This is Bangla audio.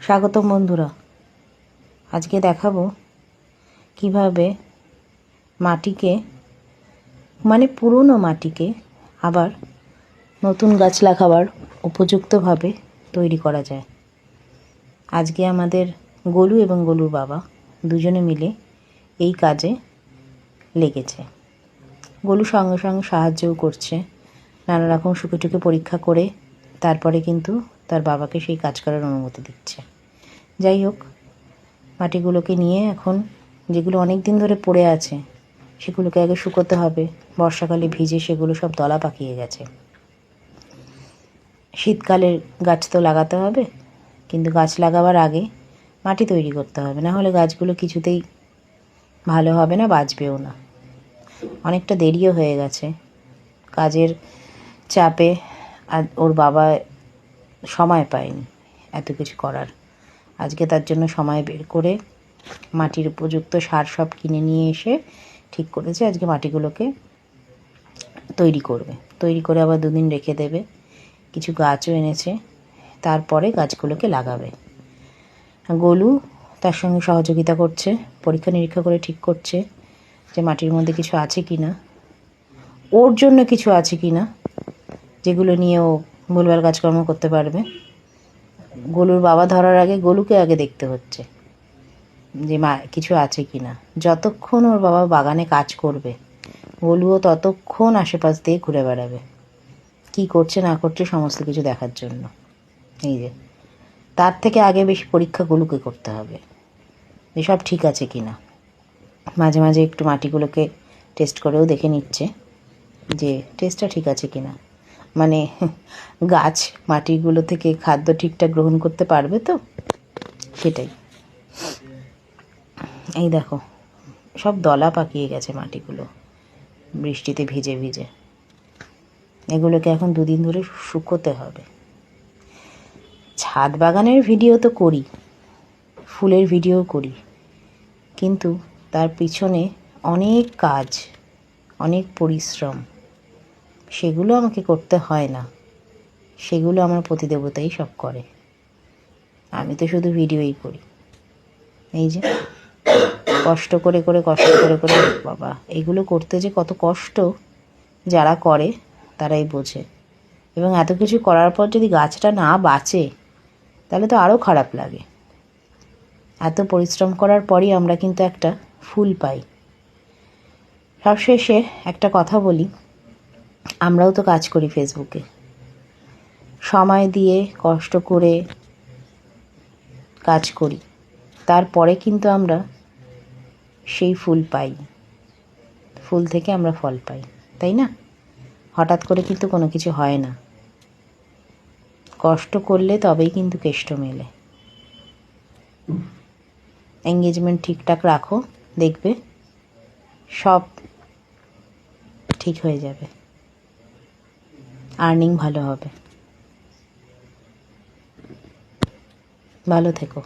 স্বাগতম বন্ধুরা। আজকে দেখাবো কীভাবে মাটিকে মানে পুরনো মাটিকে আবার নতুন গাছ লাগাবার উপযুক্তভাবে তৈরি করা যায়। আজকে আমাদের গোলু এবং গোলুর বাবা দুজনে মিলে এই কাজে লেগেছে। গোলু সঙ্গে সঙ্গে সাহায্যও করছে নানা রকম সুখে পরীক্ষা করে, তারপরে কিন্তু তার বাবাকে সেই কাজ করার অনুমতি দিচ্ছে। যাই হোক, মাটিগুলোকে নিয়ে এখন যেগুলো অনেক দিন ধরে পড়ে আছে, সেগুলোকে আগে শুকোতে হবে। বর্ষাকালে ভিজে সেগুলো সব দলা পাকিয়ে গেছে। শীতকালের গাছ তো লাগাতে হবে, কিন্তু গাছ লাগাবার আগে মাটি তৈরি করতে হবে। না হলে গাছগুলো কিছুতেই ভালো হবে না, বাঁচবেও না। অনেকটা দেরিও হয়ে গেছে। কাজের চাপে আর ওর বাবা সময় পায়নি এত কিছু করার। আজকে তার জন্য সময় বের করে মাটির উপযুক্ত সার সব কিনে নিয়ে এসে ঠিক করেছে, আজকে মাটিগুলোকে তৈরি করবে। তৈরি করে আবার দুদিন রেখে দেবে। কিছু গাছও এনেছে, তারপরে গাছগুলোকে লাগাবে। গোলু তার সঙ্গে সহযোগিতা করছে, পরীক্ষা নিরীক্ষা করে ঠিক করছে যে মাটির মধ্যে কিছু আছে কি না ওর জন্য কিছু আছে কি না যেগুলো নিয়ে ও ভুলভাল কাজকর্ম করতে পারবে। গোলুর বাবা ধরার আগে গোলুকে আগে দেখতে হচ্ছে যে মা, কিছু আছে কি না যতক্ষণ ওর বাবা বাগানে কাজ করবে, গোলুও ততক্ষণ আশেপাশ দিয়ে ঘুরে বেড়াবে। কি করছে, না করছে সমস্ত কিছু দেখার জন্য। এই যে, তার থেকে আগে বেশি পরীক্ষা গোলুকে করতে হবে। যে সব ঠিক আছে কি না মাঝে মাঝে একটু মাটিগুলোকে টেস্ট করেও দেখে নিচ্ছে যে টেস্টটা ঠিক আছে কি না মানে গাছ, মাটিগুলো থেকে খাদ্য ঠিকঠাক গ্রহণ করতে পারবে তো? সেটাই। এই দেখো, সব দলা পাকিয়ে গেছে মাটিগুলো, বৃষ্টিতে ভিজে ভিজে। এগুলোকে এখন দুদিন ধরে শুকোতে হবে। ছাদ বাগানের ভিডিও তো করি, ফুলের ভিডিও করি, কিন্তু তার পিছনে অনেক কাজ, অনেক পরিশ্রম। সেগুলো আমাকে করতে হয় না। সেগুলো আমার প্রতিদেবতাই সব করে। আমি তো শুধু ভিডিওই করি। এই যে, কষ্ট করে করে, কষ্ট করে করে, বাবা, এগুলো করতে যে কত কষ্ট যারা করে, তারাই বোঝে। এবং এত কিছু করার পর যদি গাছটা না বাঁচে, তাহলে তো আরও খারাপ লাগে। এত পরিশ্রম করার পরই আমরা কিন্তু একটা ফুল পাই। সবশেষে একটা কথা বলি আমরাও তো কাজ করি ফেসবুকে। সময় দিয়ে, কষ্ট করে কাজ করি। তারপরে কিন্তু আমরা সেই ফুল পাই। ফুল থেকে আমরা ফল পাই, তাই না? হঠাৎ করে কিন্তু কোনো কিছু হয় না। কষ্ট করলে তবেই কিন্তু কেষ্ট মেলে। এঙ্গেজমেন্ট ঠিকঠাক রাখো, দেখবে সব ঠিক হয়ে যাবে। আর্নিং ভালো হবে। ভালো থেকো।